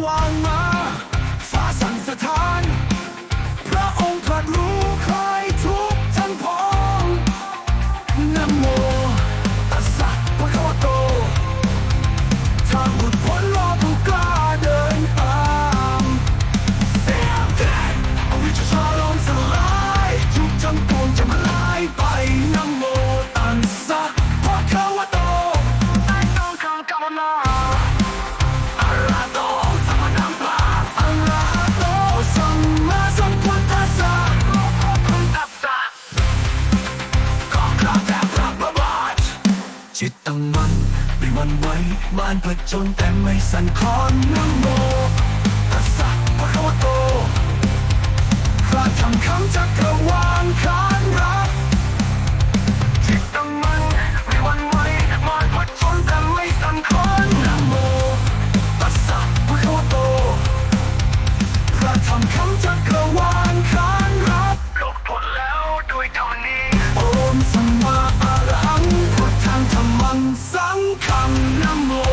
one จิตตั้งมั่นไม่วันไหวบ้านผจญแต่ไม่สั่นคลอนน้ำโบ come no more.